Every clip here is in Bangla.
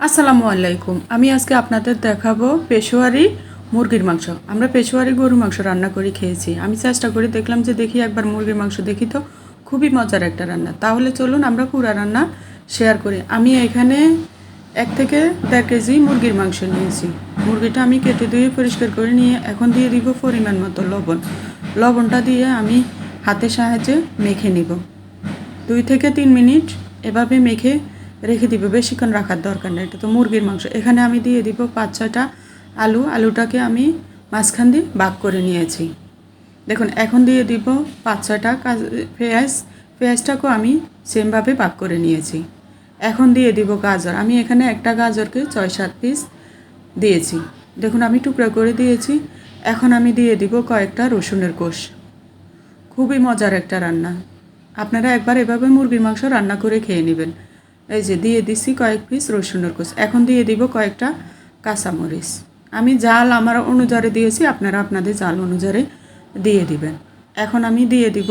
আসসালামু আলাইকুম। আমি আজকে আপনাদের দেখাবো পেশোয়ারি মুরগির মাংস। আমরা পেশোয়ারি গরুর মাংস রান্না করে খেয়েছি। আমি চেষ্টা করে দেখলাম যে দেখি একবার মুরগির মাংস দেখি তো খুবই মজার একটা রান্না। তাহলে চলুন আমরা পুরা রান্না শেয়ার করি। আমি এখানে এক থেকে দেড় কেজি মুরগির মাংস নিয়েছি। মুরগিটা আমি কেটে ধুয়ে পরিষ্কার করে নিয়ে এখন দিয়ে দিব পরিমাণ মতো লবণ। লবণটা দিয়ে আমি হাতের সাহায্যে মেখে নিব। দুই থেকে তিন মিনিট এভাবে মেখে রেখে দিব, বেশিক্ষণ রাখার দরকার নেই। এটা তো মুরগির মাংস। এখানে আমি দিয়ে দিব পাঁচ ছয়টা আলু। আলুটাকে আমি মাঝখান দিয়ে ভাগ করে নিয়েছি। দেখুন, এখন দিয়ে দিব পাঁচ ছয়টা কাজ- পেঁয়াজ। পেঁয়াজটাকেও আমি সেমভাবে ভাগ করে নিয়েছি। এখন দিয়ে দিব গাজর। আমি এখানে একটা গাজরকে ছয় সাত পিস দিয়েছি। দেখুন, আমি টুকরা করে দিয়েছি। এখন আমি দিয়ে দিব কয়েকটা রসুনের কোষ। খুবই মজার একটা রান্না। আপনারা একবার এভাবে মুরগির মাংস রান্না করে খেয়ে নেবেন। এই যে দিয়ে দিছি কয়েক পিস রসুনের কোষ এখন দিয়ে দিব কয়েকটা কাঁচামরিচ। আমি জাল আমার অনুযায়ী দিয়েছি, আপনারা আপনাদের জাল অনুযায়ী দিয়ে দিবেন। এখন আমি দিয়ে দিব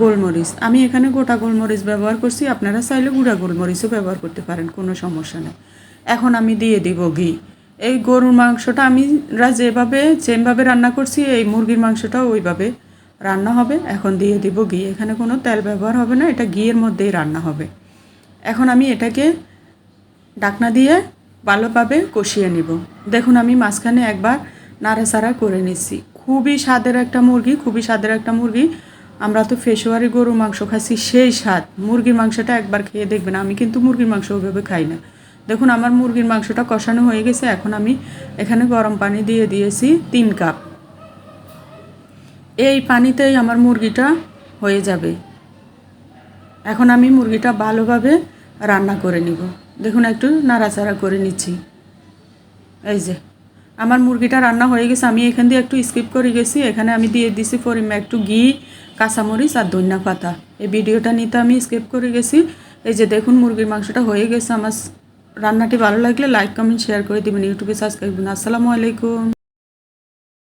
গোলমরিচ। আমি এখানে গোটা গোলমরিচ ব্যবহার করছি, আপনারা চাইলে গুঁড়া গোলমরিচও ব্যবহার করতে পারেন, কোনো সমস্যা নেই। এখন আমি দিয়ে দিব ঘি। এই গরুর মাংসটা আমি যেভাবে, সেমভাবে রান্না করছি, এই মুরগির মাংসটাও ওইভাবে রান্না হবে। এখন দিয়ে দিব ঘি। এখানে কোনো তেল ব্যবহার হবে না, এটা ঘিয়ের মধ্যেই রান্না হবে। এখন আমি এটাকে ডাকনা দিয়ে ভালোভাবে কষিয়ে নিব। দেখুন, আমি মাঝখানে একবার নাড়াচাড়া করে নিচ্ছি। খুবই স্বাদের একটা মুরগি, খুবই স্বাদের একটা মুরগি। আমরা তো ফেসোয়ারি গরু মাংস খাচ্ছি, সেই স্বাদ। মুরগির মাংসটা একবার খেয়ে দেখবেন, আমি কিন্তু মুরগির মাংস ওইভাবে খাই না। দেখুন, আমার মুরগির মাংসটা কষানো হয়ে গেছে। এখন আমি এখানে গরম পানি দিয়ে দিয়েছি তিন কাপ। এই পানিতেই আমার মুরগিটা হয়ে যাবে। এখন আমি মুরগিটা ভালোভাবে রান্না করে নিব। দেখুন, একটু নাড়াচাড়া করে নিচ্ছি। এই যে, আমার মুরগিটা রান্না হয়ে গেছে। আমি এখান দিয়ে একটু স্কিপ করে গেছি। এখানে আমি দিয়ে দিছি পরিমাণ একটু ঘি, কাঁচামরিচ আর ধনিয়া পাতা। এই ভিডিওটা নিতে আমি স্কিপ করে গেছি। এই যে, দেখুন, মুরগির মাংসটা হয়ে গেছে। আমার রান্নাটি ভালো লাগলে লাইক, কমেন্ট, শেয়ার করে দেবেন। ইউটিউবে সাবস্ক্রাইব আসসালামু আলাইকুম।